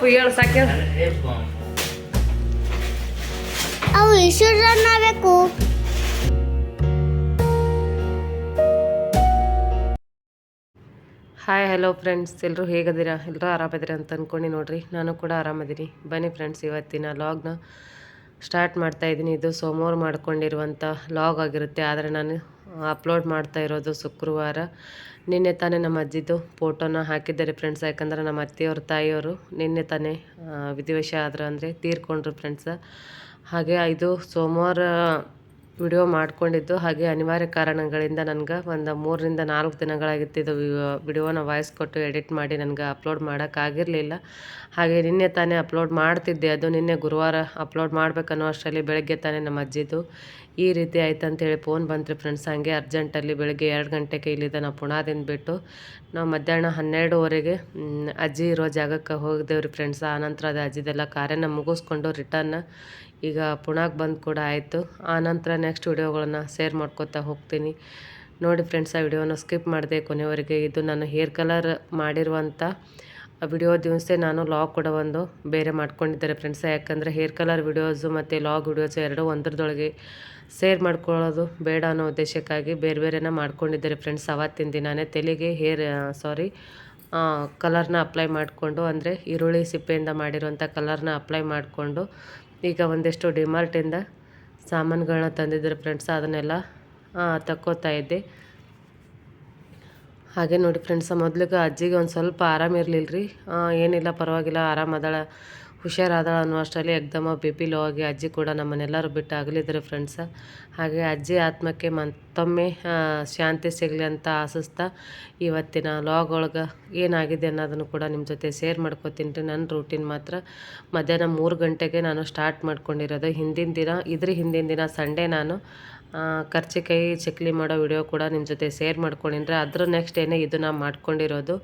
ಅಪ್ಪು ಹೇಳು ಸಾಕೆ ಅವು ಬೇಕು ಹಾಯ್ ಹಲೋ ಫ್ರೆಂಡ್ಸ್ ಎಲ್ಲರೂ ಹೇಗದಿರಾ ಎಲ್ಲರೂ ಆರಾಮದಿರ ಅಂತ ಅಂದ್ಕೊಂಡು ನೋಡ್ರಿ. ನಾನು ಕೂಡ ಆರಾಮದೀನಿ ಬನ್ನಿ ಫ್ರೆಂಡ್ಸ್ ಇವತ್ತಿನ ಲಾಗ್ನ ಸ್ಟಾರ್ಟ್ ಮಾಡ್ತಾ ಇದ್ದೀನಿ. ಇದು ಸೋಮವಾರ ಮಾಡ್ಕೊಂಡಿರುವಂಥ ಲಾಗ್ ಆಗಿರುತ್ತೆ. ಆದರೆ ನಾನು ಅಪ್ಲೋಡ್ ಮಾಡ್ತಾ ಇರೋದು ಶುಕ್ರವಾರ. ನಿನ್ನೆ ತಾನೇ ನಮ್ಮ ಅಜ್ಜಿದು ಫೋಟೋನ ಹಾಕಿದ್ದಾರೆ ಫ್ರೆಂಡ್ಸ್. ಯಾಕಂದರೆ ನಮ್ಮ ಅತ್ತೆಯವ್ರ ತಾಯಿಯವರು ನಿನ್ನೆ ತಾನೇ ವಿಧಿವಶ ಆದ್ರೆ ಅಂದರೆ ತೀರ್ಕೊಂಡ್ರು ಫ್ರೆಂಡ್ಸ. ಹಾಗೆ ಇದು ಸೋಮವಾರ ವಿಡಿಯೋ ಮಾಡಿಕೊಂಡಿದ್ದು ಹಾಗೆ ಅನಿವಾರ್ಯ ಕಾರಣಗಳಿಂದ ನನಗೆ ಒಂದು ಮೂರರಿಂದ ನಾಲ್ಕು ದಿನಗಳಾಗಿತ್ತು ಇದು ವಿಡಿಯೋನ ವಾಯ್ಸ್ ಕೊಟ್ಟು ಎಡಿಟ್ ಮಾಡಿ ನನಗೆ ಅಪ್ಲೋಡ್ ಮಾಡೋಕ್ಕಾಗಿರಲಿಲ್ಲ ಹಾಗೆ ನಿನ್ನೆ ತಾನೇ ಅಪ್ಲೋಡ್ ಮಾಡ್ತಿದ್ದೆ. ಅದು ನಿನ್ನೆ ಗುರುವಾರ ಅಪ್ಲೋಡ್ ಮಾಡಬೇಕನ್ನೋ ಅಷ್ಟರಲ್ಲಿ ಬೆಳಗ್ಗೆ ತಾನೇ ನಮ್ಮ ಅಜ್ಜಿದು ಈ ರೀತಿ ಆಯ್ತು ಅಂತೇಳಿ ಫೋನ್ ಬಂತು ಫ್ರೆಂಡ್ಸ್ ಹಾಗೆ ಅರ್ಜೆಂಟಲ್ಲಿ ಬೆಳಗ್ಗೆ ಎರಡು ಗಂಟೆಗೆ ಇಲ್ಲಿದ್ದ ನಾವು ಪುಣಾದಿಂದ ಬಿಟ್ಟು ನಾವು ಮಧ್ಯಾಹ್ನ ಹನ್ನೆರಡುವರೆಗೆ ಅಜ್ಜಿ ಇರೋ ಜಾಗಕ್ಕೆ ಹೋಗಿದ್ದೇವ್ರಿ ಫ್ರೆಂಡ್ಸ್ ಆನಂತರ ಅದು ಅಜ್ಜಿದೆಲ್ಲ ಕಾರ್ಯನ ಮುಗಿಸ್ಕೊಂಡು ರಿಟರ್ನ್ ಈಗ ಪುಣಾಗೆ ಬಂದು ಕೂಡ ಆಯಿತು. ಆನಂತರ ನೆಕ್ಸ್ಟ್ ವಿಡಿಯೋಗಳನ್ನು ಶೇರ್ ಮಾಡ್ಕೊತಾ ಹೋಗ್ತೀನಿ. ನೋಡಿ ಫ್ರೆಂಡ್ಸ್ ಆ ವಿಡಿಯೋನ ಸ್ಕಿಪ್ ಮಾಡಿದೆ ಕೊನೆಯವರೆಗೆ ಇದು ನಾನು ಹೇರ್ ಕಲರ್ ಮಾಡಿರುವಂಥ ವಿಡಿಯೋ ದಿವಸ ನಾನು ಲಾಗ್ ಕೂಡ ಒಂದು ಬೇರೆ ಮಾಡ್ಕೊಂಡಿದ್ದಾರೆ ಫ್ರೆಂಡ್ಸ್ ಯಾಕಂದರೆ ಹೇರ್ ಕಲರ್ ವಿಡಿಯೋಸು ಮತ್ತು ಲಾಗ್ ವಿಡಿಯೋಸ್ ಎರಡೂ ಒಂದರದೊಳಗೆ ಶೇರ್ ಮಾಡ್ಕೊಳ್ಳೋದು ಬೇಡ ಅನ್ನೋ ಉದ್ದೇಶಕ್ಕಾಗಿ ಬೇರೆ ಬೇರೆನ ಮಾಡ್ಕೊಂಡಿದ್ದಾರೆ ಫ್ರೆಂಡ್ಸ್ ಅವತ್ತಿನ ದಿನಾನೇ ತೆಲಿಗೆ ಹೇರ್ ಸಾರಿ ಕಲರ್ನ ಅಪ್ಲೈ ಮಾಡಿಕೊಂಡು ಅಂದರೆ ಈರುಳ್ಳಿ ಸಿಪ್ಪೆಯಿಂದ ಮಾಡಿರುವಂಥ ಕಲರ್ನ ಅಪ್ಲೈ ಮಾಡಿಕೊಂಡು ಈಗ ಒಂದಿಷ್ಟು ಡಿಮಾರ್ಟಿಂದ ಸಾಮಾನುಗಳನ್ನ ತಂದಿದ್ದಾರೆ ಫ್ರೆಂಡ್ಸ್ ಅದನ್ನೆಲ್ಲ ಆ, ತಕ್ಕೋತಾ ಇದ್ದೆ. ಹಾಗೆ ನೋಡಿ ಫ್ರೆಂಡ್ಸ್ ಮೊದ್ಲಿಗೆ ಅಜ್ಜಿಗೆ ಒಂದು ಸ್ವಲ್ಪ ಆರಾಮಿರಲಿಲ್ಲ ರೀ ಏನಿಲ್ಲ, ಪರವಾಗಿಲ್ಲ ಆರಾಮದಾಳ ಹುಷಾರಾದಾಳ ಅನ್ನೋ ಅಷ್ಟರಲ್ಲಿ ಎಕ್ದಮ ಬಿ ಪಿ ಲೋ ಆಗಿ ಅಜ್ಜಿ ಕೂಡ ನಮ್ಮನ್ನೆಲ್ಲರೂ ಬಿಟ್ಟು ಅಗಲಿದ್ರು ಫ್ರೆಂಡ್ಸ ಹಾಗೆ ಅಜ್ಜಿ ಆತ್ಮಕ್ಕೆ ಮತ್ತೊಮ್ಮೆ ಶಾಂತಿ ಸಿಗಲಿ ಅಂತ ಆಸಿಸ್ತಾ ಇವತ್ತಿನ ಲಾಗ್ ಒಳಗೆ ಏನಾಗಿದೆ ಅನ್ನೋದನ್ನು ಕೂಡ ನಿಮ್ಮ ಜೊತೆ ಶೇರ್ ಮಾಡ್ಕೊತೀನಿ ರೀ. ನನ್ನ ರೂಟೀನ್ ಮಾತ್ರ ಮಧ್ಯಾಹ್ನ ಮೂರು ಗಂಟೆಗೆ ನಾನು ಸ್ಟಾರ್ಟ್ ಮಾಡ್ಕೊಂಡಿರೋದು ಹಿಂದಿನ ದಿನ. ಇದ್ರ ಹಿಂದಿನ ದಿನ ಸಂಡೇ ನಾನು. ಕರ್ಚಿಕಾಯಿ, ಚಕ್ಲಿ ಮಾಡೋ ವಿಡಿಯೋ ಕೂಡ ನಿಮ್ಮ ಜೊತೆ ಶೇರ್ ಮಾಡ್ಕೊಂಡಿದ್ರೆ ಅದ್ರ ನೆಕ್ಸ್ಟ್ ಏನೇ ಇದು ನಾ ಮಾಡ್ಕೊಂಡಿರೋದು.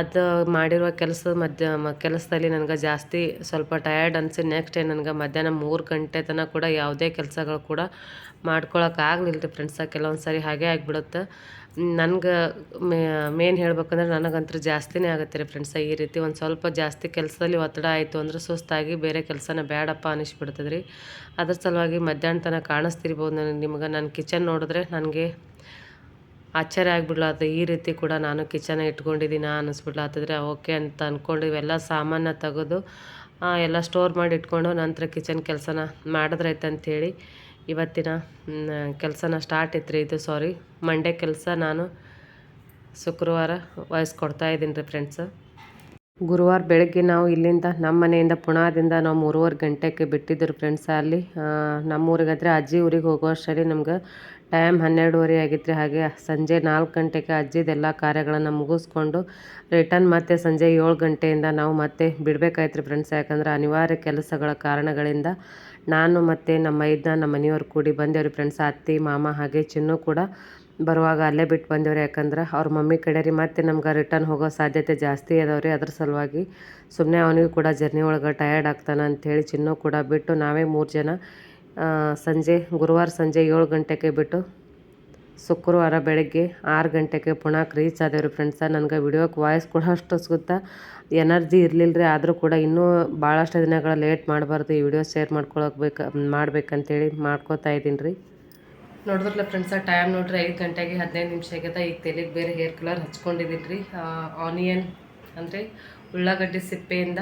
ಅದು ಮಾಡಿರುವ ಕೆಲಸದ ಮಧ್ಯ ಕೆಲಸದಲ್ಲಿ ನನಗೆ ಜಾಸ್ತಿ ಸ್ವಲ್ಪ ಟಯರ್ಡ್ ಅನಿಸಿ ನೆಕ್ಸ್ಟ್ ಏನು ನನಗೆ ಮಧ್ಯಾಹ್ನ ಮೂರು ಗಂಟೆ ತನಕ ಕೂಡ ಯಾವುದೇ ಕೆಲಸಗಳು ಕೂಡ ಮಾಡ್ಕೊಳಕ್ಕಾಗಲಿಲ್ಲ ರೀ ಫ್ರೆಂಡ್ಸ ಕೆಲವೊಂದು ಸಾರಿ ಹಾಗೆ ಆಗಿಬಿಡುತ್ತೆ. ನನಗೆ ಮೇನ್ ಹೇಳ್ಬೇಕಂದ್ರೆ ನನಗಂತೂ ಜಾಸ್ತಿನೇ ಆಗುತ್ತೆ ರೀ ಫ್ರೆಂಡ್ಸ ಈ ರೀತಿ ಒಂದು ಸ್ವಲ್ಪ ಜಾಸ್ತಿ ಕೆಲಸದಲ್ಲಿ ಒತ್ತಡ ಆಯಿತು ಅಂದ್ರೆ ಸುಸ್ತಾಗಿ ಬೇರೆ ಕೆಲಸನ ಬೇಡಪ್ಪ ಅನಿಸ್ಬಿಡ್ತದೆ ರೀ. ಅದ್ರ ಸಲುವಾಗಿ ಮಧ್ಯಾಹ್ನ ತನಕ ಕಾಣಿಸ್ತಿರ್ಬೋದು ನನಗೆ ನಿಮ್ಗೆ ನನ್ನ ಕಿಚನ್ ನೋಡಿದ್ರೆ ನನಗೆ ಆಶ್ಚರ್ಯ ಆಗಿಬಿಡ್ಲಾತ ಈ ರೀತಿ ಕೂಡ ನಾನು ಕಿಚನ್ ಇಟ್ಕೊಂಡಿದ್ದೀನ ಅನ್ನಿಸ್ಬಿಡ್ಲಾತದ್ರೆ ಓಕೆ ಅಂತ ಅಂದ್ಕೊಂಡು ಇವೆಲ್ಲ ಸಾಮಾನ ತೆಗೆದು ಎಲ್ಲ ಸ್ಟೋರ್ ಮಾಡಿ ಇಟ್ಕೊಂಡು ನಂತರ ಕಿಚನ್ ಕೆಲಸನ ಮಾಡಿದ್ರೈತೆ ಅಂಥೇಳಿ ಇವತ್ತಿನ ಕೆಲಸನ ಸ್ಟಾರ್ಟ್ ಇತ್ತು ಇದು ಸಾರಿ ಮಂಡೇ ಕೆಲಸ ನಾನು ಶುಕ್ರವಾರ ವಹಿಸ್ಕೊಡ್ತಾ ಇದ್ದೀನಿ ರೀ ಫ್ರೆಂಡ್ಸ್ ಗುರುವಾರ ಬೆಳಗ್ಗೆ ನಾವು ಇಲ್ಲಿಂದ ನಮ್ಮ ಮನೆಯಿಂದ ಪುಣಾದಿಂದ ನಾವು ಮೂರುವರೆ ಗಂಟೆಗೆ ಬಿಟ್ಟಿದ್ದರು ಫ್ರೆಂಡ್ಸ್ ಅಲ್ಲಿ. ನಮ್ಮೂರಿಗಾದ್ರೆ ಅಜ್ಜಿ ಊರಿಗೆ ಹೋಗೋ ಅಷ್ಟರಲ್ಲಿ ನಮ್ಗೆ ಟೈಮ್ ಹನ್ನೆರಡುವರೆ ಆಗಿತ್ತು ರೀ ಹಾಗೆ ಸಂಜೆ ನಾಲ್ಕು ಗಂಟೆಗೆ ಅಜ್ಜಿದೆಲ್ಲ ಕಾರ್ಯಗಳನ್ನು ಮುಗಿಸ್ಕೊಂಡು ರಿಟರ್ನ್ ಮತ್ತೆ ಸಂಜೆ ಏಳು ಗಂಟೆಯಿಂದ ನಾವು ಮತ್ತೆ ಬಿಡಬೇಕಾಯ್ತು ರೀ ಫ್ರೆಂಡ್ಸ್ ಯಾಕಂದ್ರೆ ಅನಿವಾರ್ಯ ಕೆಲಸಗಳ ಕಾರಣಗಳಿಂದ ನಾನು ಮತ್ತು ನಮ್ಮ ಇದ್ದ ನಮ್ಮ ಮನೆಯವ್ರು ಕೂಡಿ ಬಂದೇವ್ರಿ ಫ್ರೆಂಡ್ಸ್ ಅತ್ತೆ, ಮಾಮ ಹಾಗೆ ಚಿನ್ನು ಕೂಡ ಬರುವಾಗ ಅಲ್ಲೇ ಬಿಟ್ಟು ಬಂದೇವ್ರಿ. ಯಾಕಂದ್ರೆ ಅವ್ರ ಮಮ್ಮಿ ಕಡೆ ರೀ ಮತ್ತೆ ನಮ್ಗೆ ರಿಟರ್ನ್ ಹೋಗೋ ಸಾಧ್ಯತೆ ಜಾಸ್ತಿ ಅದಾವ್ರಿ. ಅದ್ರ ಸಲುವಾಗಿ ಸುಮ್ಮನೆ ಅವನಿಗೂ ಕೂಡ ಜರ್ನಿ ಒಳಗೆ ಟಯರ್ಡ್ ಆಗ್ತಾನೆ ಅಂಥೇಳಿ ಚಿನ್ನು ಕೂಡ ಬಿಟ್ಟು ನಾವೇ ಮೂರು ಜನ ಸಂಜೆ, ಗುರುವಾರ ಸಂಜೆ ಏಳು ಗಂಟೆಗೆ ಬಿಟ್ಟು ಶುಕ್ರವಾರ ಬೆಳಗ್ಗೆ ಆರು ಗಂಟೆಗೆ ಪುಣಾಕ್ ರೀಚ್ ಆದೇವ್ರಿ ಫ್ರೆಂಡ್ಸ ನನಗೆ ವಿಡಿಯೋಕ್ಕೆ ವಾಯ್ಸ್ ಕೂಡ ಅಷ್ಟು ಸಿಗುತ್ತಾ ಎನರ್ಜಿ ಇರಲಿಲ್ಲ ರೀ ಆದರೂ ಕೂಡ ಇನ್ನೂ ಭಾಳಷ್ಟು ದಿನಗಳ ಲೇಟ್ ಮಾಡಬಾರ್ದು, ಈ ವಿಡಿಯೋ ಶೇರ್ ಮಾಡ್ಕೊಳಕ್ ಬೇಕು, ಮಾಡ್ಬೇಕಂತೇಳಿ ಮಾಡ್ಕೋತಾ ಇದ್ದೀನಿ ರೀ. ನೋಡಿದ್ರಲ್ಲ ಫ್ರೆಂಡ್ಸ ಟೈಮ್ ನೋಡ್ರಿ ಐದು ಗಂಟೆಗೆ ಹದಿನೈದು ನಿಮಿಷ ಆಗ್ಯದ ಈಗ ತೆಲಿಗೆ ಬೇರೆ ಹೇರ್ ಕಲರ್ ಹಚ್ಕೊಂಡಿದ್ದೀನಿ ರೀ. ಆನಿಯನ್ ಅಂದರೆ ಉಳ್ಳಾಗಡ್ಡೆ ಸಿಪ್ಪೆಯಿಂದ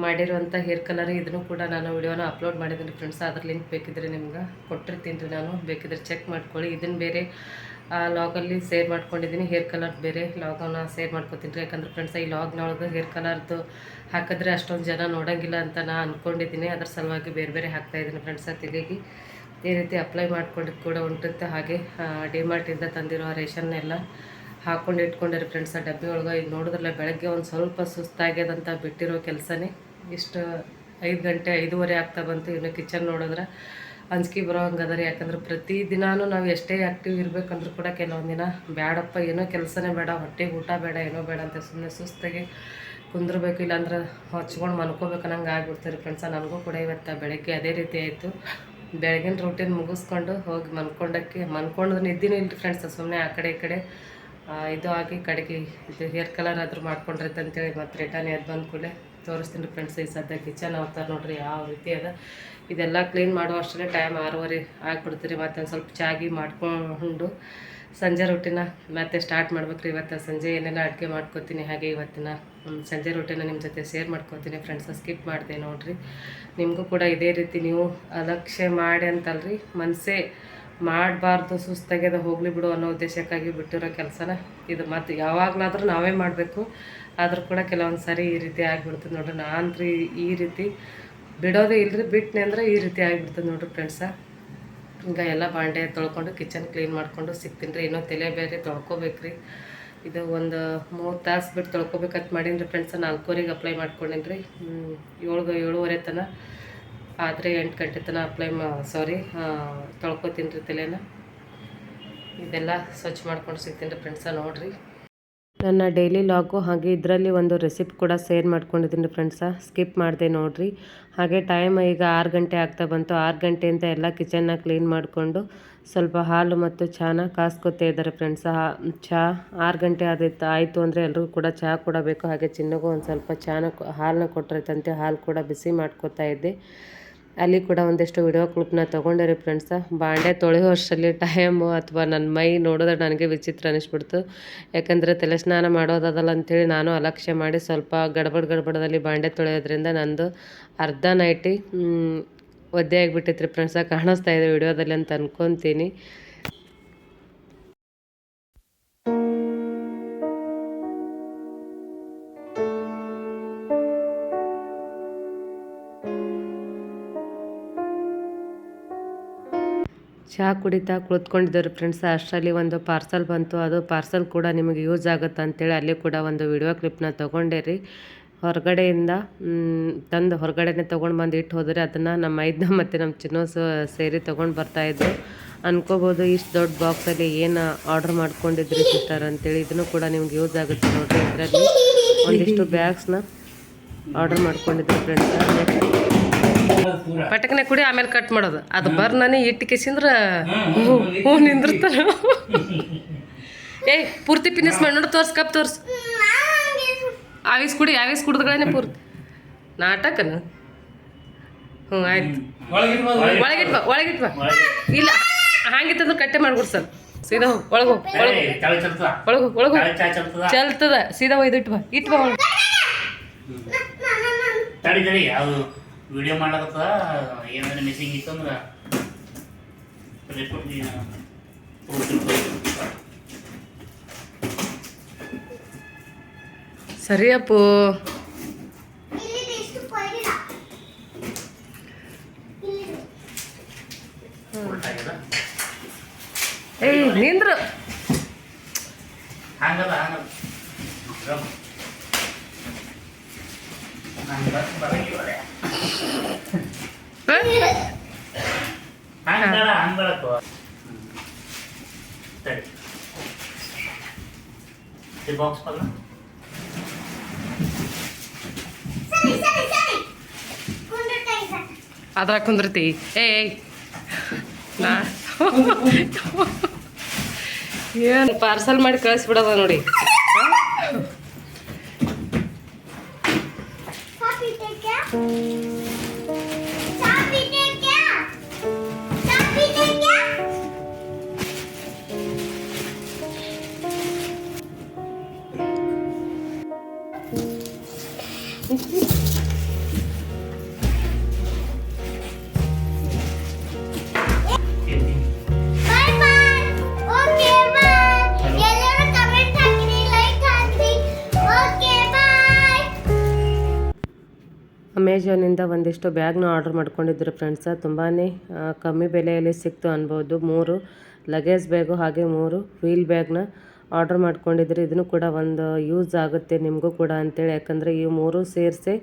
ಮಾಡಿರುವಂಥ ಹೇರ್ ಕಲರ್ ಇದನ್ನು ಕೂಡ ನಾನು ವಿಡಿಯೋನ ಅಪ್ಲೋಡ್ ಮಾಡಿದ್ದೀನಿ ಫ್ರೆಂಡ್ಸ್ ಅದ್ರ ಲಿಂಕ್ ಬೇಕಿದ್ರೆ ನಿಮ್ಗೆ ಕೊಟ್ಟಿರ್ತೀನಿ ರೀ ನಾನು. ಬೇಕಿದ್ರೆ ಚೆಕ್ ಮಾಡ್ಕೊಳ್ಳಿ. ಇದನ್ನು ಬೇರೆ ಲಾಗಲ್ಲಿ ಸೇರ್ ಮಾಡ್ಕೊಂಡಿದ್ದೀನಿ. ಹೇರ್ ಕಲರ್ ಬೇರೆ ಲಾಗನ್ನ ಸೇರ್ ಮಾಡ್ಕೊತೀನಿ ರೀ. ಯಾಕಂದ್ರೆ ಫ್ರೆಂಡ್ಸ್ ಈ ಲಾಗ್ನೊಳಗೆ ಹೇರ್ ಕಲರ್ದು ಹಾಕಿದ್ರೆ ಅಷ್ಟೊಂದು ಜನ ನೋಡೋಂಗಿಲ್ಲ ಅಂತ ನಾನು ಅಂದ್ಕೊಂಡಿದ್ದೀನಿ ಅದ್ರ ಸಲುವಾಗಿ ಬೇರೆ ಬೇರೆ ಹಾಕ್ತಾ ಇದ್ದೀನಿ ಫ್ರೆಂಡ್ಸ್ ತೆಗೆಗೆ ಈ ರೀತಿ ಅಪ್ಲೈ ಮಾಡ್ಕೊಂಡಿದ್ದು ಕೂಡ ಉಂಟುತ್ತೆ ಹಾಗೆ ಡಿಮಾರ್ಟಿಂದ ತಂದಿರೋ ರೇಷನ್ನೆಲ್ಲ ಹಾಕೊಂಡು ಇಟ್ಕೊಂಡಿರಿ ಫ್ರೆಂಡ್ಸ್ ಆ ಡಬ್ಬಿ ಒಳಗೆ ಈಗ ನೋಡಿದ್ರಲ್ಲ ಬೆಳಗ್ಗೆ ಒಂದು ಸ್ವಲ್ಪ ಸುಸ್ತಾಗ್ಯದಂತ ಬಿಟ್ಟಿರೋ ಕೆಲಸನೇ. ಇಷ್ಟು ಐದು ಗಂಟೆ ಐದೂವರೆ ಆಗ್ತಾ ಬಂತು ಇನ್ನು ಕಿಚನ್ ನೋಡಿದ್ರೆ. ಅಂಜಿಕೆ ಬರೋ ಹಂಗೆ ಅದ ರೀ ಯಾಕಂದ್ರೆ ಪ್ರತಿ ದಿನಾನು ನಾವು ಎಷ್ಟೇ ಆ್ಯಕ್ಟಿವ್ ಇರಬೇಕಂದ್ರೂ ಕೂಡ ಕೆಲವೊಂದು ದಿನ ಬೇಡಪ್ಪ ಏನೋ ಕೆಲಸನೇ ಬೇಡ, ಹೊಟ್ಟೆಗೆ ಊಟ ಬೇಡ, ಏನೋ ಬೇಡ ಅಂತ ಸುಮ್ಮನೆ ಸುಸ್ತಾಗಿ ಕುಂದಿರ್ಬೇಕು. ಇಲ್ಲಾಂದ್ರೆ ಹಚ್ಕೊಂಡು ಮನ್ಕೋಬೇಕು ನಂಗೆ ಆಗ್ಬಿಡ್ತಾರೆ ಫ್ರೆಂಡ್ಸ ನನಗೂ ಕೂಡ ಇವತ್ತು ಬೆಳಗ್ಗೆ ಅದೇ ರೀತಿ ಆಯಿತು. ಬೆಳಗಿನ ರೂಟೀನ್ ಮುಗಿಸ್ಕೊಂಡು ಹೋಗಿ ಮನ್ಕೊಂಡಕ್ಕೆ ಮನ್ಕೊಂಡು ನಿದ್ದಿನೂ ಇಲ್ಲ ಫ್ರೆಂಡ್ಸ್ ಸುಮ್ಮನೆ ಆ ಕಡೆ ಈ ಕಡೆ ಇದು ಆಗಿ ಕಡೆಗೆ ಇದು ಹೇರ್ ಕಲರ್ ಆದರೂ ಮಾಡ್ಕೊಂಡ್ರೈತೆ ಅಂತೇಳಿ ಮತ್ತು ರಿಟರ್ನ್ ಎದ್ದು ಬಂದ ಕೂಡಲೇ ತೋರಿಸ್ತೀನಿ ಫ್ರೆಂಡ್ಸ್ ಈ ಸದ್ಯ ಕಿಚನ್ ಅವತಾರ ನೋಡ್ರಿ ಯಾವ ರೀತಿ ಅದ. ಇದೆಲ್ಲ ಕ್ಲೀನ್ ಮಾಡೋ ಅಷ್ಟೇ ಟೈಮ್ ಆರೂವರೆ ಆಗಿಬಿಡ್ತೀರಿ ಮತ್ತು ಒಂದು ಸ್ವಲ್ಪ ಚಾಗಿ ಮಾಡ್ಕೊಂಡು ಸಂಜೆ ರೊಟ್ಟಿನ ಮತ್ತೆ ಸ್ಟಾರ್ಟ್ ಮಾಡ್ಬೇಕ್ರಿ. ಇವತ್ತು ಸಂಜೆ ಏನೆಲ್ಲ ಅಡುಗೆ ಮಾಡ್ಕೊತೀನಿ. ಹಾಗೆ ಇವತ್ತಿನ ಸಂಜೆ ರೊಟ್ಟಿನ ನಿಮ್ಮ ಜೊತೆ ಶೇರ್ ಮಾಡ್ಕೊತೀನಿ ಫ್ರೆಂಡ್ಸ್ ಸ್ಕಿಪ್ ಮಾಡಿದೆ ನೋಡ್ರಿ. ನಿಮಗೂ ಕೂಡ ಇದೇ ರೀತಿ ನೀವು ಅಲಕ್ಷ್ಯ ಮಾಡಿ ಅಂತಲ್ರಿ. ಮನಸ್ಸೇ ಮಾಡಬಾರ್ದು ಸುಸ್ತಾಗ್ಯದ ಹೋಗಲಿ ಬಿಡು ಅನ್ನೋ ಉದ್ದೇಶಕ್ಕಾಗಿ ಬಿಟ್ಟಿರೋ ಕೆಲಸನ. ಇದು ಮತ್ತು ಯಾವಾಗಲಾದರೂ ನಾವೇ ಮಾಡಬೇಕು. ಆದರೂ ಕೂಡ ಕೆಲವೊಂದು ಸಾರಿ ಈ ರೀತಿ ಆಗಿಬಿಡ್ತದೆ ನೋಡ್ರಿ. ನಾನು ಈ ರೀತಿ ಬಿಡೋದೇ ಇಲ್ಲರಿ ಬಿಟ್ಟನೆ ಅಂದ್ರೆ ಈ ರೀತಿ ಆಗಿಬಿಡ್ತದೆ ನೋಡ್ರಿ ಫ್ರೆಂಡ್ಸ. ಈಗ ಎಲ್ಲ ಬಾಂಡೆ ತೊಳ್ಕೊಂಡು ಕಿಚನ್ ಕ್ಲೀನ್ ಮಾಡ್ಕೊಂಡು ಸಿಗ್ತೀನಿ ರೀ. ಇನ್ನೂ ತಲೆ ಬೇರೆ ತೊಳ್ಕೊಬೇಕ್ರಿ. ಇದು ಒಂದು ಮೂರು ತಾಸು ಬಿಟ್ಟು ತೊಳ್ಕೊಬೇಕಂತ ಮಾಡೀನಿ ರೀ ಫ್ರೆಂಡ್ಸ. ನಾಲ್ಕೂವರೆಗೆ ಅಪ್ಲೈ ಮಾಡ್ಕೊಂಡೀನಿ ರೀ. ಏಳು ಏಳುವರೆ ತನಕ. ಆದರೆ ಎಂಟು ಗಂಟೆ ತನಕ ಅಪ್ಲೈ ಮಾ ಸಾರಿ ತೊಳ್ಕೊತೀನಿ ರೀ ತಲೆನ. ಇದೆಲ್ಲ ಸ್ವಚ್ಛ ಮಾಡ್ಕೊಂಡು ಸಿಗ್ತೀನಿ ರೀ ಫ್ರೆಂಡ್ಸ ನೋಡಿರಿ. ನನ್ನ ಡೈಲಿ ಲಾಗು ಹಾಗೆ ಇದರಲ್ಲಿ ಒಂದು ರೆಸಿಪಿ ಕೂಡ ಶೇರ್ ಮಾಡ್ಕೊಂಡಿದ್ದೀನಿ ಫ್ರೆಂಡ್ಸ ಸ್ಕಿಪ್ ಮಾಡಿದೆ ನೋಡಿರಿ. ಹಾಗೆ ಟೈಮ್ ಈಗ ಆರು ಗಂಟೆ ಆಗ್ತಾ ಬಂತು. ಆರು ಗಂಟೆಯಿಂದ ಎಲ್ಲ ಕಿಚನ್ನ ಕ್ಲೀನ್ ಮಾಡಿಕೊಂಡು ಸ್ವಲ್ಪ ಹಾಲು ಮತ್ತು ಚಾನ ಕಾಸ್ಕೊತಾ ಇದ್ದಾರೆ ಫ್ರೆಂಡ್ಸ ಚಹಾ ಆರು ಗಂಟೆ ಆದಿತ್ತು ಆಯಿತು ಅಂದರೆ ಎಲ್ರಿಗೂ ಕೂಡ ಚಹಾ ಕೊಡಬೇಕು. ಹಾಗೆ ಚಿನ್ನಗೂ ಒಂದು ಸ್ವಲ್ಪ ಚಾನ ಹಾಲನ್ನ ಕೊಟ್ಟಿರ್ತಂತೆ ಹಾಲು ಕೂಡ ಬಿಸಿ ಮಾಡ್ಕೊತಾ ಇದ್ದೆ. ಅಲ್ಲಿ ಕೂಡ ಒಂದಿಷ್ಟು ವಿಡಿಯೋ ಕ್ಲಿಪ್ನ ತೊಗೊಂಡಿರಿ ಫ್ರೆಂಡ್ಸ ಬಾಂಡೆ ತೊಳೆಯೋ ವರ್ಷದಲ್ಲಿ ಟೈಮು ಅಥವಾ ನನ್ನ ಮೈ ನೋಡಿದ್ರೆ ನನಗೆ ವಿಚಿತ್ರ ಅನಿಸ್ಬಿಡ್ತು. ಯಾಕಂದರೆ ತಲೆ ಸ್ನಾನ ಮಾಡೋದದಲ್ಲ ಅಂಥೇಳಿ ನಾನು ಅಲಕ್ಷ್ಯ ಮಾಡಿ ಸ್ವಲ್ಪ ಗಡಬಡ ಗಡಬಡದಲ್ಲಿ ಬಾಂಡೆ ತೊಳೆಯೋದ್ರಿಂದ ನಂದು ಅರ್ಧ ನೈಟಿ ಒದ್ದೆ ಒದ್ದೆ ರೀ ಫ್ರೆಂಡ್ಸ ಕಾಣಿಸ್ತಾ ಇದೆ ವಿಡಿಯೋದಲ್ಲಿ ಅಂತ ಅನ್ಕೊತೀನಿ. ಚಹಾ ಕುಡಿತಾ ಕುಳಿತ್ಕೊಂಡಿದ್ದರು ಫ್ರೆಂಡ್ಸ್ ಅಷ್ಟರಲ್ಲಿ ಒಂದು ಪಾರ್ಸಲ್ ಬಂತು. ಅದು ಪಾರ್ಸಲ್ ಕೂಡ ನಿಮಗೆ ಯೂಸ್ ಆಗುತ್ತೆ ಅಂತೇಳಿ ಅಲ್ಲಿ ಕೂಡ ಒಂದು ವಿಡಿಯೋ ಕ್ಲಿಪ್ನ ತೊಗೊಂಡೆ ರೀ. ಹೊರಗಡೆಯಿಂದ ತಂದು ಹೊರಗಡೆನೆ ತೊಗೊಂಡು ಬಂದು ಇಟ್ಟು ಹೋದರೆ ಅದನ್ನು ನಮ್ಮ ಐದ್ನ ಮತ್ತು ನಮ್ಮ ಚಿನ್ನೋಸು ಸೇರಿ ತೊಗೊಂಡು ಬರ್ತಾಯಿದ್ರು ಅನ್ಕೋಬೋದು ಇಷ್ಟು ದೊಡ್ಡ ಬಾಕ್ಸಲ್ಲಿ ಏನು ಆರ್ಡ್ರ್ ಮಾಡ್ಕೊಂಡಿದ್ರಿ ಸಿಸ್ಟರ್ ಅಂತೇಳಿ ಇದನ್ನು ಕೂಡ ನಿಮ್ಗೆ ಯೂಸ್ ಆಗುತ್ತೆ ನೋಡಿರಿ ಇದರಲ್ಲಿ. ಒಂದಿಷ್ಟು ಬ್ಯಾಗ್ಸ್ನ ಆರ್ಡರ್ ಮಾಡ್ಕೊಂಡಿದ್ರು ಫ್ರೆಂಡ್ಸ್ ಪಟಕನೆ ಕುಡಿ ಆಮೇಲೆ ಕಟ್ ಮಾಡೋದು. ಅದು ಬರ್ ನಾನು ಇಟ್ಟು ಹೂ ಹೂ ನಿಂದಿರ್ತಾನ ಏ, ಪೂರ್ತಿ ಪಿನಿಸ್ ಮಾಡಿ ನೋಡು, ತೋರ್ಸ್ ಕಪ್ ತೋರ್ಸ್. ಆವಿಸ್ ಕುಡಿ, ಆವಿಸ್ ಕುಡಿದ್ಗಳೇ ಪೂರ್ತಿ. ನಾಟಕನ ಹ್ಞೂ, ಆಯ್ತು. ಒಳಗಿಟ್ ಬಾ ಒಳಗಿಟ್ ಬಾ. ಇಲ್ಲ ಹಂಗಿತ್ತಂದ್ರೆ ಕಟ್ಟೆ ಮಾಡ್ಬಿಡ್ ಸರ್. ಸೀದಾ ಒಳಗು ಒಳಗೆ ಒಳಗು ಒಳಗೆ ಚಲ್ತದ, ಸೀದಾ ಒಯ್ದು ಇಟ್ ಬಾ ಇಟ್ ಬಾ ಒಳಗೆ. ವಿಡಿಯೋ ಮಾಡಕತ್ತ ಏನಾದ್ರೆ ಮಿಸ್ಸಿಂಗ್ ಇತ್ತು ಅಂದ್ರೆ ರಿಪೋರ್ಟ್ ಸರಿಯಪ್ಪು ಇಲ್ಲಿ ಎಷ್ಟು ಕೊಯ್ದಿಲ್ಲ ಇಲ್ಲಿ ಏಯ್ ನಿಂದ್ರು ಹಂಗಲ್ಲ ಹಂಗಲ್ಲ ರಮ್. ನಂಗ್ ಬಸ್ ಬರಂಗಿಲ್ಲ. ಹ? ಹಂಗಲ್ಲ ಹಂಗಳಕ್ಕ ತಡಿ ಈ ಬಾಕ್ಸ್ ಬಲ್ಲ ಸರಿ ಸರಿ ಸರಿ ಕುಂಡಿರ್ತಾ ಇದೆ ಅದ್ರಾಗ ಕುಂದಿರ್ತಿ ಏಯ್ ನಾ ಏನು ಪಾರ್ಸಲ್ ಮಾಡಿ ಕಳಿಸ್ಬಿಡೋದ ನೋಡಿ. ಅಮೆಝಾನಿಂದ ಒಂದಿಷ್ಟು ಬ್ಯಾಗ್ನ ಆರ್ಡರ್ ಮಾಡ್ಕೊಂಡಿದ್ರು ಫ್ರೆಂಡ್ಸ ತುಂಬಾ ಕಮ್ಮಿ ಬೆಲೆಯಲ್ಲಿ ಸಿಕ್ತು ಅನ್ಬೋದು. ಮೂರು ಲಗೇಜ್ ಬ್ಯಾಗು ಹಾಗೆ ಮೂರು ವೀಲ್ ಬ್ಯಾಗ್ನ ಆರ್ಡರ್ ಮಾಡ್ಕೊಂಡಿದ್ರು. ಇದನ್ನು ಕೂಡ ಒಂದು ಯೂಸ್ ಆಗುತ್ತೆ ನಿಮಗೂ ಕೂಡ ಅಂತೇಳಿ. ಯಾಕಂದರೆ ಈ ಮೂರು ಸೇರಿಸಿ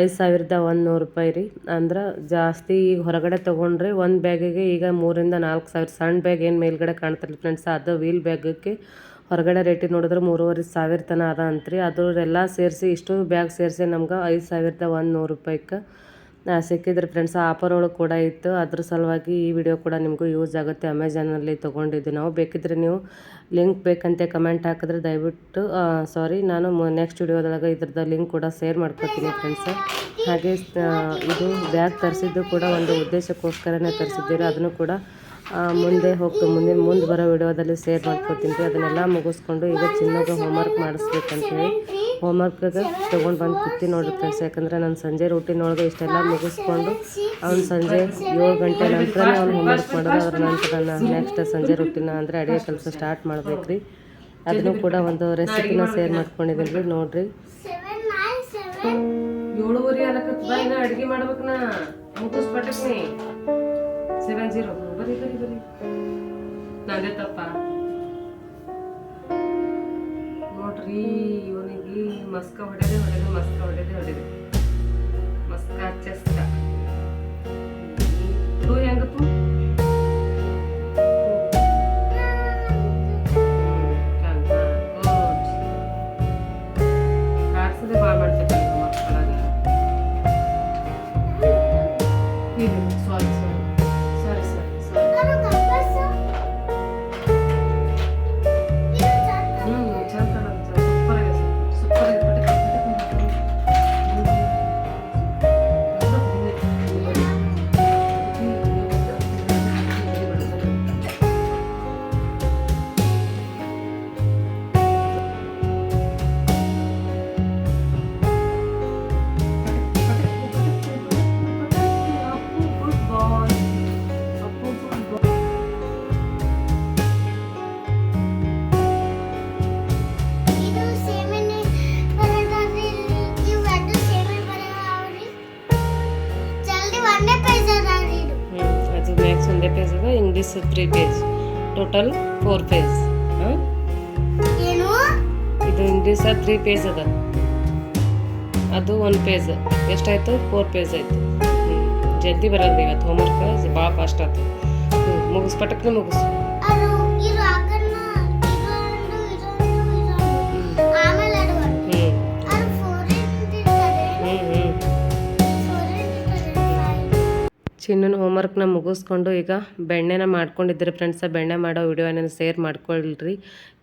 ಐದು ಸಾವಿರದ ಒಂದು ನೂರು ರೂಪಾಯಿ ರೀ. ಅಂದ್ರೆ ಜಾಸ್ತಿ ಈಗ ಹೊರಗಡೆ ತೊಗೊಂಡ್ರೆ ಒಂದು ಬ್ಯಾಗಿಗೆ ಈಗ ಮೂರಿಂದ ನಾಲ್ಕು ಸಾವಿರ. ಸಣ್ಣ ಬ್ಯಾಗ್ ಏನು ಮೇಲ್ಗಡೆ ಕಾಣ್ತಾರೆ ಫ್ರೆಂಡ್ಸ್ ಅದು ವೀಲ್ ಬ್ಯಾಗಕ್ಕೆ ಹೊರಗಡೆ ರೇಟಿಗೆ ನೋಡಿದ್ರೆ ಮೂರುವರೆ ಸಾವಿರ ತನ ಅದ ಅಂತ್ರಿ. ಅದರೆಲ್ಲ ಸೇರಿಸಿ ಇಷ್ಟು ಬ್ಯಾಗ್ ಸೇರಿಸಿ ನಮ್ಗೆ ಐದು ಸಾವಿರದ ಒಂದು ನೂರು ರೂಪಾಯಿಗೆ ಆ, ಸಿಕ್ಕಿದ್ರೆ ಫ್ರೆಂಡ್ಸ್ ಆಫರ್ ಒಳಗೆ ಕೂಡ ಇತ್ತು. ಅದ್ರ ಸಲುವಾಗಿ ಈ ವಿಡಿಯೋ ಕೂಡ ನಿಮಗೂ ಯೂಸ್ ಆಗುತ್ತೆ. ಅಮೆಝಾನಲ್ಲಿ ತೊಗೊಂಡಿದ್ದು ನಾವು. ಬೇಕಿದ್ರೆ ನೀವು ಲಿಂಕ್ ಬೇಕಂತೆ ಕಮೆಂಟ್ ಹಾಕಿದ್ರೆ ದಯವಿಟ್ಟು ಸಾರಿ ನಾನು ನೆಕ್ಸ್ಟ್ ವಿಡಿಯೋದೊಳಗೆ ಇದ್ರದ್ದು ಲಿಂಕ್ ಕೂಡ ಶೇರ್ ಮಾಡ್ಕೊತೀನಿ ಫ್ರೆಂಡ್ಸ್ ಹಾಗೆ ಇದು ಬ್ಯಾಗ್ ತರಿಸಿದ್ದು ಕೂಡ ಒಂದು ಉದ್ದೇಶಕ್ಕೋಸ್ಕರನೇ ತರಿಸಿದ್ದೀರಿ. ಅದನ್ನು ಕೂಡ ಮುಂದೆ ಹೋಗ್ತೀವಿ ಮುಂದಿನ ಮುಂದೆ ಬರೋ ವಿಡಿಯೋದಲ್ಲಿ ಶೇರ್ ಮಾಡ್ಕೊತೀನಿ ಅದನ್ನೆಲ್ಲ ಮುಗಿಸ್ಕೊಂಡು ಈಗ ಚಿನ್ನಗೆ ಹೋಮ್ವರ್ಕ್ ಮಾಡಿಸ್ಬೇಕಂತೇಳಿ ಹೋಮ್ವರ್ಕ್ಗೆ ತೊಗೊಂಡು ಬಂದು ಕೂತಿ ನೋಡ್ರಿ ಫ್ರೆಂಡ್ಸ್ ಯಾಕಂದ್ರೆ ನಾನು ಸಂಜೆ ರೂಟೀನ್ ಒಳಗೆ ಇಷ್ಟೆಲ್ಲ ಮುಗಿಸ್ಕೊಂಡು ಅವ್ನು ಸಂಜೆ ಏಳು ಗಂಟೆ ನಂತರನೇ ಅವ್ನು ಹೋಮ್ವರ್ಕ್ ಮಾಡೋದು ಅದ್ರ ನಂತರ ನಾನು ನೆಕ್ಸ್ಟ್ ಸಂಜೆ ರೂಟೀನ್ ಅಂದರೆ ಅಡುಗೆ ಕೆಲಸ ಸ್ಟಾರ್ಟ್ ಮಾಡ್ಬೇಕು ರೀ. ಅದನ್ನು ಕೂಡ ಒಂದು ರೆಸಿಪಿನ ಶೇರ್ ಮಾಡ್ಕೊಂಡಿದ್ದೀನಿ ರೀ. ನೋಡಿರಿ. ಏಳುವರೆ ಅಡುಗೆ ಮಾಡ್ಬೇಕು ನಾ. ಮುಗಿಸ್ಬಿಟ್ಟೆ ಸೆವೆನ್ ಜೀರೋ. ಬರೀ ಬರೀ ಬರೀ ನಂದೇ ತಪ್ಪ. ನೋಡ್ರಿ, ಇವನಿಗೆ ಮಸ್ಕ ಹೊಡೆದೆ ಹೊಡೆದೆ, ಮಸ್ಕ ಹೊಡೆದೆ ಹೊಡೆದೆ. ಮಸ್ಕ ಚೆಸ್ಕ ಅದು ಮ್ಯಾಕ್ಸ್ ಒಂದೇ ಪೇಜ್ ಅದ English three page total four page ಇದು ಇಂಗ್ಲೀಷ ತ್ರೀ ಪೇಜ್ ಅದ. ಅದು ಒನ್ ಪೇಜ್ ಎಷ್ಟಾಯ್ತು? ಫೋರ್ ಪೇಜ್ ಆಯ್ತು. ಜಲ್ದಿ ಬರಲ್ಲ ಇವತ್ತು ಹೋಮ್ವರ್ಕ್ ಭಾಳ ಫಾಸ್ಟ್ ಆಯ್ತು ಹ್ಞೂ ಮುಗಿಸ್. ಚಿನ್ನನ ಹೋಮ್ವರ್ಕ್ನ ಮುಗಿಸ್ಕೊಂಡು ಈಗ ಬೆಣ್ಣೆನ ಮಾಡ್ಕೊಂಡಿದ್ರಿ ಫ್ರೆಂಡ್ಸ ಬೆಣ್ಣೆ ಮಾಡೋ ವಿಡಿಯೋನ ಶೇರ್ ಮಾಡ್ಕೊಳ್ರಿ.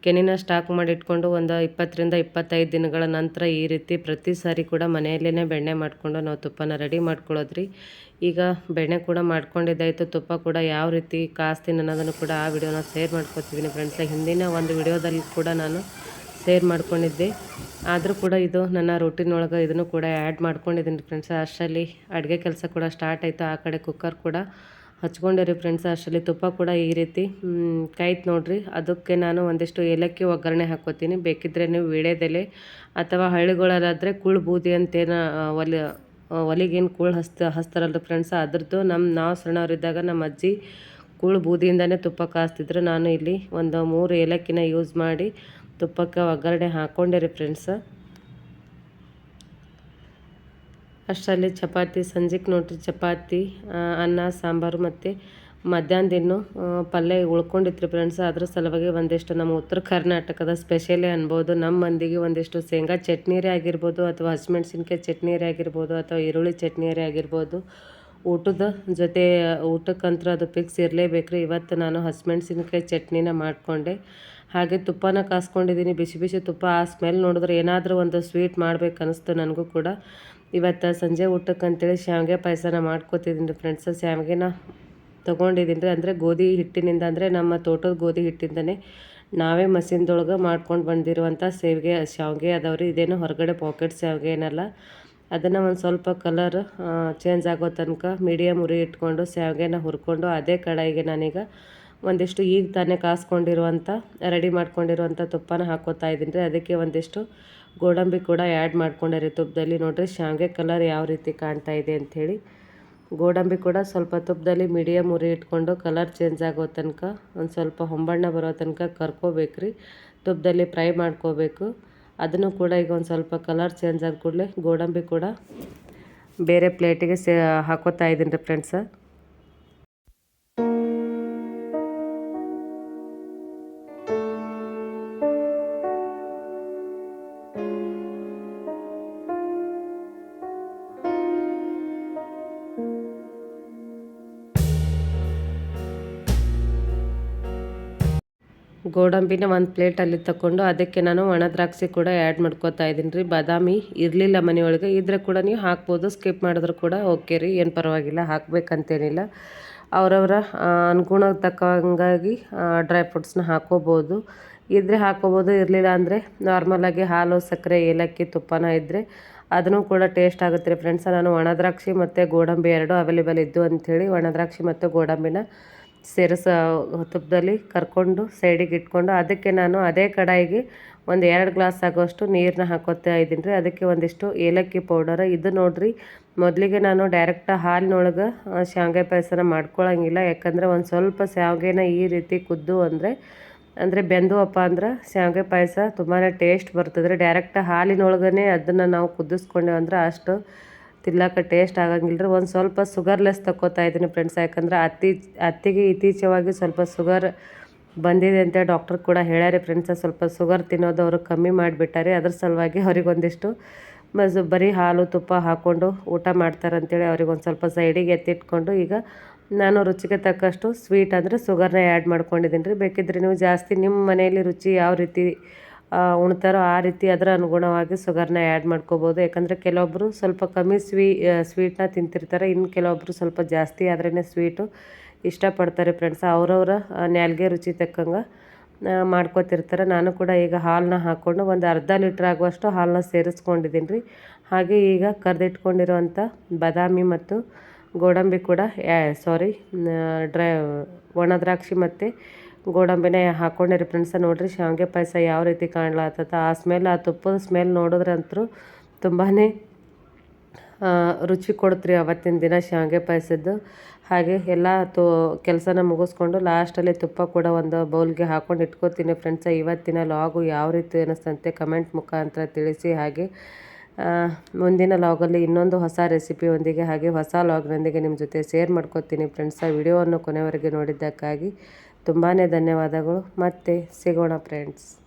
ಕೆನಿನ ಸ್ಟಾಕ್ ಮಾಡಿ ಇಟ್ಕೊಂಡು ಒಂದು ಇಪ್ಪತ್ತರಿಂದ ಇಪ್ಪತ್ತೈದು ದಿನಗಳ ನಂತರ ಈ ರೀತಿ ಪ್ರತಿ ಸಾರಿ ಕೂಡ ಮನೆಯಲ್ಲೇ ಬೆಣ್ಣೆ ಮಾಡಿಕೊಂಡು ನಾವು ತುಪ್ಪನ ರೆಡಿ ಮಾಡ್ಕೊಳ್ಳೋದ್ರಿ ಈಗ ಬೆಣ್ಣೆ ಕೂಡ ಮಾಡ್ಕೊಂಡಿದ್ದಾಯಿತು, ತುಪ್ಪ ಕೂಡ ಯಾವ ರೀತಿ ಕಾಸ್ತೀನಿ ಅನ್ನೋದನ್ನು ಕೂಡ ಆ ವಿಡಿಯೋನ ಶೇರ್ ಮಾಡ್ಕೊತಿದ್ದೀನಿ ಫ್ರೆಂಡ್ಸ ಹಿಂದಿನ ಒಂದು ವಿಡಿಯೋದಲ್ಲಿ ಕೂಡ ನಾನು ಶೇರ್ ಮಾಡ್ಕೊಂಡಿದ್ದೆ. ಆದರೂ ಕೂಡ ಇದು ನನ್ನ ರೂಟೀನ್ ಒಳಗೆ ಇದನ್ನು ಕೂಡ ಆ್ಯಡ್ ಮಾಡ್ಕೊಂಡಿದ್ದೀನಿ ಫ್ರೆಂಡ್ಸ್ ಅಷ್ಟರಲ್ಲಿ ಅಡುಗೆ ಕೆಲಸ ಕೂಡ ಸ್ಟಾರ್ಟ್ ಆಯಿತು. ಆ ಕಡೆ ಕುಕ್ಕರ್ ಕೂಡ ಹಚ್ಕೊಂಡಿರಿ ಫ್ರೆಂಡ್ಸ್ ಅಷ್ಟರಲ್ಲಿ ತುಪ್ಪ ಕೂಡ ಈ ರೀತಿ ಕಾಯ್ತು ನೋಡ್ರಿ. ಅದಕ್ಕೆ ನಾನು ಒಂದಿಷ್ಟು ಏಲಕ್ಕಿ ಒಗ್ಗರಣೆ ಹಾಕ್ಕೋತೀನಿ. ಬೇಕಿದ್ದರೆ ನೀವು ವೀಳ್ಯದೆಲೆ ಅಥವಾ ಹಳ್ಳಿಗಳಲ್ಲಾದರೆ ಕುಳ್ ಬೂದಿ ಅಂತೇನು ಒಲೆ ಒಲಿಗೇನು ಕೂಳು ಹಸ್ತ ಹಸ್ತಾರಲ್ಲ ಫ್ರೆಂಡ್ಸ್ ಅದ್ರದ್ದು ನಮ್ಮ ನಾವು ಸಣ್ಣವರಿದ್ದಾಗ ನಮ್ಮ ಅಜ್ಜಿ ಕೂಳು ಬೂದಿಯಿಂದನೇ ತುಪ್ಪ ಕಾಸ್ತಿದ್ರು. ನಾನು ಇಲ್ಲಿ ಒಂದು ಮೂರು ಏಲಕ್ಕಿನ ಯೂಸ್ ಮಾಡಿ ತುಪ್ಪಕ್ಕೆ ಒಗ್ಗರಣೆ ಹಾಕ್ಕೊಂಡಿರಿ ಫ್ರೆಂಡ್ಸ ಅಷ್ಟರಲ್ಲಿ ಚಪಾತಿ ಸಂಜೆಗೆ ನೋಡ್ರಿ ಚಪಾತಿ ಅನ್ನ, ಸಾಂಬಾರು ಮತ್ತು ಮಧ್ಯಾಹ್ನದಿನ್ನು ಪಲ್ಯ ಉಳ್ಕೊಂಡಿತ್ತು ಫ್ರೆಂಡ್ಸ್ ಅದ್ರ ಸಲುವಾಗಿ ಒಂದಿಷ್ಟು ನಮ್ಮ ಉತ್ತರ ಕರ್ನಾಟಕದ ಸ್ಪೆಷಲೇ ಅನ್ಬೋದು. ನಮ್ಮ ಮಂದಿಗೆ ಒಂದಿಷ್ಟು ಶೇಂಗಾ ಚಟ್ನಿರೇ ಆಗಿರ್ಬೋದು ಅಥವಾ ಹಸಿಮೆಣ್ಸಿನ್ಕಾಯಿ ಚಟ್ನಿರೇ ಆಗಿರ್ಬೋದು ಅಥವಾ ಈರುಳ್ಳಿ ಚಟ್ನಿರೇ ಆಗಿರ್ಬೋದು. ಊಟದ ಜೊತೆ, ಊಟಕ್ಕಂತ್ರ ಅದು ಫಿಕ್ಸ್ ಇರಲೇಬೇಕು ರೀ ಇವತ್ತು ನಾನು ಹಸಿಮೆಣ್ಸಿನ್ಕಾಯಿ ಚಟ್ನಿನ ಮಾಡಿಕೊಂಡೆ. ಹಾಗೆ ತುಪ್ಪನ ಕಾಸ್ಕೊಂಡಿದ್ದೀನಿ. ಬಿಸಿ ಬಿಸಿ ತುಪ್ಪ ಆ ಸ್ಮೆಲ್ ನೋಡಿದ್ರೆ ಏನಾದರೂ ಒಂದು ಸ್ವೀಟ್ ಮಾಡ್ಬೇಕು ಅನಿಸ್ತು ನನಗೂ ಕೂಡ. ಇವತ್ತು ಸಂಜೆ ಊಟಕ್ಕೆ ಅಂತೇಳಿ ಶಾವಿಗೆ ಪಾಯಸನ ಮಾಡ್ಕೋತಿದ್ದೀನಿ ರೀ ಫ್ರೆಂಡ್ಸ್ ಶಾವಿಗೆನ ತೊಗೊಂಡಿದ್ದೀನಿ ರೀ. ಅಂದರೆ ಗೋಧಿ ಹಿಟ್ಟಿನಿಂದ ಅಂದರೆ ನಮ್ಮ ತೋಟದ ಗೋಧಿ ಹಿಟ್ಟಿಂದನೇ ನಾವೇ ಮಸೀನ್ದೊಳಗೆ ಮಾಡ್ಕೊಂಡು ಬಂದಿರುವಂಥ ಸೇವಿಗೆ ಶಾವಿಗೆ ಅದಾವ್ರಿ ಇದೇನು ಹೊರಗಡೆ ಪಾಕೆಟ್ ಶಾವಿಗೆ ಏನಲ್ಲ. ಅದನ್ನು ಒಂದು ಸ್ವಲ್ಪ ಕಲರ್ ಚೇಂಜ್ ಆಗೋ ತನಕ ಮೀಡಿಯಮ್ ಉರಿ ಇಟ್ಕೊಂಡು ಶಾವಿಗೆನ ಹುರ್ಕೊಂಡು ಅದೇ ಕಡಾಯಿಗೆ ನಾನೀಗ ಒಂದಿಷ್ಟು ಈಗ ತಾನೇ ಕಾಸ್ಕೊಂಡಿರುವಂಥ, ರೆಡಿ ಮಾಡ್ಕೊಂಡಿರುವಂಥ ತುಪ್ಪನ ಹಾಕೋತಾ ಇದ್ದೀನಿ ರೀ. ಅದಕ್ಕೆ ಒಂದಿಷ್ಟು ಗೋಡಂಬಿ ಕೂಡ ಆ್ಯಡ್ ಮಾಡ್ಕೊಂಡಿರಿ ತುಪ್ಪದಲ್ಲಿ. ನೋಡಿರಿ ಶಾವಿಗೆ ಕಲರ್ ಯಾವ ರೀತಿ ಕಾಣ್ತಾ ಇದೆ ಅಂಥೇಳಿ. ಗೋಡಂಬಿ ಕೂಡ ಸ್ವಲ್ಪ ತುಪ್ಪದಲ್ಲಿ ಮೀಡಿಯಮ್ ಉರಿ ಇಟ್ಕೊಂಡು ಕಲರ್ ಚೇಂಜ್ ಆಗೋ ತನಕ, ಒಂದು ಸ್ವಲ್ಪ ಹೊಂಬಣ್ಣ ಬರೋ ತನಕ ಕರ್ಕೋಬೇಕು ರೀ. ತುಪ್ಪದಲ್ಲಿ ಫ್ರೈ ಮಾಡ್ಕೋಬೇಕು. ಅದನ್ನು ಕೂಡ ಈಗ ಒಂದು ಸ್ವಲ್ಪ ಕಲರ್ ಚೇಂಜ್ ಆದ ಕೂಡಲೇ ಗೋಡಂಬಿ ಕೂಡ ಬೇರೆ ಪ್ಲೇಟಿಗೆ ಸೇ ಹಾಕೋತಾ ಇದ್ದೀನಿ ರೀ ಫ್ರೆಂಡ್ಸ ಗೋಡಂಬಿನ ಒಂದು ಪ್ಲೇಟಲ್ಲಿ ತಗೊಂಡು ಅದಕ್ಕೆ ನಾನು ಒಣ ದ್ರಾಕ್ಷಿ ಕೂಡ ಆ್ಯಡ್ ಮಾಡ್ಕೋತಾ ಇದ್ದೀನಿ ರೀ. ಬಾದಾಮಿ ಇರಲಿಲ್ಲ ಮನೆಯೊಳಗೆ. ಇದ್ರೆ ಕೂಡ ನೀವು ಹಾಕ್ಬೋದು. ಸ್ಕಿಪ್ ಮಾಡಿದ್ರು ಕೂಡ ಓಕೆ ರೀ. ಏನು ಪರವಾಗಿಲ್ಲ. ಹಾಕಬೇಕಂತೇನಿಲ್ಲ. ಅವರವರ ಅನುಗುಣಕ್ಕೆ ತಕ್ಕಂಗಾಗಿ ಡ್ರೈ ಫ್ರೂಟ್ಸ್ನ ಹಾಕೋಬೋದು. ಇದ್ದರೆ ಹಾಕೋಬೋದು. ಇರಲಿಲ್ಲ ಅಂದರೆ ನಾರ್ಮಲಾಗಿ ಹಾಲು, ಸಕ್ಕರೆ, ಏಲಕ್ಕಿ, ತುಪ್ಪನ ಇದ್ದರೆ ಅದನ್ನು ಕೂಡ ಟೇಸ್ಟ್ ಆಗುತ್ತೆ ರೀ. ಫ್ರೆಂಡ್ಸ್ ನಾನು ಒಣ ದ್ರಾಕ್ಷಿ ಮತ್ತು ಗೋಡಂಬಿ ಎರಡು ಅವೈಲೇಬಲ್ ಇದ್ದು ಅಂಥೇಳಿ ಒಣ ದ್ರಾಕ್ಷಿ ಮತ್ತು ಗೋಡಂಬಿನ ಸೇರಿಸ ತುಪ್ಪದಲ್ಲಿ ಕರ್ಕೊಂಡು ಸೈಡಿಗೆ ಇಟ್ಕೊಂಡು ಅದಕ್ಕೆ ನಾನು ಅದೇ ಕಡಾಯಿಗೆ ಒಂದು ಎರಡು ಗ್ಲಾಸ್ ಆಗೋಷ್ಟು ನೀರನ್ನ ಹಾಕೋತಾ ಇದ್ದೀನಿ ರೀ. ಅದಕ್ಕೆ ಒಂದಿಷ್ಟು ಏಲಕ್ಕಿ ಪೌಡರ್ ಇದು ನೋಡಿರಿ, ಮೊದಲಿಗೆ ನಾನು ಡೈರೆಕ್ಟ್ ಹಾಲಿನೊಳಗೆ ಶಾವಿಗೆ ಪಾಯಸನ ಮಾಡ್ಕೊಳ್ಳೋಂಗಿಲ್ಲ ಯಾಕಂದರೆ ಒಂದು ಸ್ವಲ್ಪ ಶಾವಿಗೆನ ಈ ರೀತಿ ಕುದ್ದು ಅಂದರೆ ಅಂದರೆ ಬೆಂದುವಪ್ಪ ಅಂದ್ರೆ ಶಾವಿಗೆ ಪಾಯಸ ತುಂಬಾ ಟೇಸ್ಟ್ ಬರ್ತದೆ ರೀ ಡೈರೆಕ್ಟ್ ಹಾಲಿನೊಳಗನೆ ಅದನ್ನು ನಾವು ಕುದಿಸ್ಕೊಂಡೇವಂದ್ರೆ ಅಷ್ಟು ತಿನ್ನಕ್ಕೆ ಟೇಸ್ಟ್ ಆಗಂಗಿಲ್ಲ ರೀ. ಒಂದು ಸ್ವಲ್ಪ ಸುಗರ್ಲೆಸ್ ತಗೋತಾ ಇದ್ದೀನಿ ಫ್ರೆಂಡ್ಸ್ ಯಾಕಂದ್ರೆ ಅತ್ತಿ ಅತ್ತಿಗೆ ಇತ್ತೀಚೆವಾಗಿ ಸ್ವಲ್ಪ ಸುಗರ್ ಬಂದಿದೆ ಅಂತ ಡಾಕ್ಟರ್ ಕೂಡ ಹೇಳ್ಯಾರಿ ಫ್ರೆಂಡ್ಸ್ ಸ್ವಲ್ಪ ಸುಗರ್ ತಿನ್ನೋದು ಅವರು ಕಮ್ಮಿ ಮಾಡಿಬಿಟ್ಟಾರೆ. ಅದ್ರ ಸಲುವಾಗಿ ಅವ್ರಿಗೆ ಒಂದಿಷ್ಟು ಮಸ್, ಬರೀ ಹಾಲು, ತುಪ್ಪ ಹಾಕ್ಕೊಂಡು ಊಟ ಮಾಡ್ತಾರೆ ಅಂತೇಳಿ ಅವ್ರಿಗೆ ಒಂದು ಸ್ವಲ್ಪ ಸೈಡಿಗೆ ಎತ್ತಿಟ್ಕೊಂಡು ಈಗ ನಾನು ರುಚಿಗೆ ತಕ್ಕಷ್ಟು ಸ್ವೀಟ್ ಅಂದರೆ ಸುಗರ್ನ ಆ್ಯಡ್ ಮಾಡ್ಕೊಂಡಿದ್ದೀನಿ ರೀ. ಬೇಕಿದ್ರೆ ನೀವು ಜಾಸ್ತಿ ನಿಮ್ಮ ಮನೆಯಲ್ಲಿ ರುಚಿ ಯಾವ ರೀತಿ ಉಣ್ತಾರೋ ಆ ರೀತಿ ಅದರ ಅನುಗುಣವಾಗಿ ಸುಗರ್ನ ಆ್ಯಡ್ ಮಾಡ್ಕೋಬೋದು. ಯಾಕಂದರೆ ಕೆಲವೊಬ್ಬರು ಸ್ವಲ್ಪ ಕಮ್ಮಿ ಸ್ವೀ ಸ್ವೀಟ್ನ ತಿಂತಿರ್ತಾರೆ. ಇನ್ನು ಕೆಲವೊಬ್ಬರು ಸ್ವಲ್ಪ ಜಾಸ್ತಿ ಆದ್ರೇ ಸ್ವೀಟು ಇಷ್ಟಪಡ್ತಾರೆ ಫ್ರೆಂಡ್ಸ್ ಅವರವರ ನ್ಯಾಲ್ಗೆ ರುಚಿ ತಕ್ಕಂಗೆ ಮಾಡ್ಕೋತಿರ್ತಾರೆ. ನಾನು ಕೂಡ ಈಗ ಹಾಲನ್ನ ಹಾಕ್ಕೊಂಡು ಒಂದು ಅರ್ಧ ಲೀಟ್ರ್ ಆಗುವಷ್ಟು ಹಾಲನ್ನ ಸೇರಿಸ್ಕೊಂಡಿದ್ದೀನಿ ರೀ ಹಾಗೆ ಈಗ ಕರೆದಿಟ್ಕೊಂಡಿರುವಂಥ ಬಾದಾಮಿ ಮತ್ತು ಗೋಡಂಬಿ ಕೂಡ ಸಾರಿ ಡ್ರೈ, ಒಣ ದ್ರಾಕ್ಷಿ ಮತ್ತು ಗೋಡಂಬಿನ ಹಾಕ್ಕೊಂಡಿರಿ ಫ್ರೆಂಡ್ಸ ನೋಡಿರಿ. ಶಾವಿಗೆ ಪಾಯಸ ಯಾವ ರೀತಿ ಕಾಣ್ಲಾತದ. ಆ ಸ್ಮೆಲ್ ಆ ತುಪ್ಪದ ಸ್ಮೆಲ್ ನೋಡಿದ್ರಂತೂ ತುಂಬಾ ರುಚಿ ಕೊಡ್ತ್ರಿ ಅವತ್ತಿನ ದಿನ ಶಾವಿಗೆ ಪಾಯಸದ್ದು. ಹಾಗೆ ಎಲ್ಲ ತೋ, ಕೆಲಸನ ಮುಗಿಸ್ಕೊಂಡು ಲಾಸ್ಟಲ್ಲಿ ತುಪ್ಪ ಕೂಡ ಒಂದು ಬೌಲ್ಗೆ ಹಾಕ್ಕೊಂಡು ಇಟ್ಕೋತೀನಿ ಫ್ರೆಂಡ್ಸ ಇವತ್ತಿನ ಲಾಗು ಯಾವ ರೀತಿ ಅನ್ನಿಸ್ತಂತೆ ಕಮೆಂಟ್ ಮುಖಾಂತರ ತಿಳಿಸಿ. ಹಾಗೆ ಮುಂದಿನ ಲಾಗಲ್ಲಿ ಇನ್ನೊಂದು ಹೊಸ ರೆಸಿಪಿಯೊಂದಿಗೆ ಹಾಗೆ ಹೊಸ ಲಾಗ್ನೊಂದಿಗೆ ನಿಮ್ಮ ಜೊತೆ ಶೇರ್ ಮಾಡ್ಕೋತೀನಿ ಫ್ರೆಂಡ್ಸ ವಿಡಿಯೋವನ್ನು ಕೊನೆವರೆಗೆ ನೋಡಿದ್ದಕ್ಕಾಗಿ. ತುಂಬಾ ಧನ್ಯವಾದಗಳು. ಮತ್ತೆ ಸಿಗೋಣ ಫ್ರೆಂಡ್ಸ್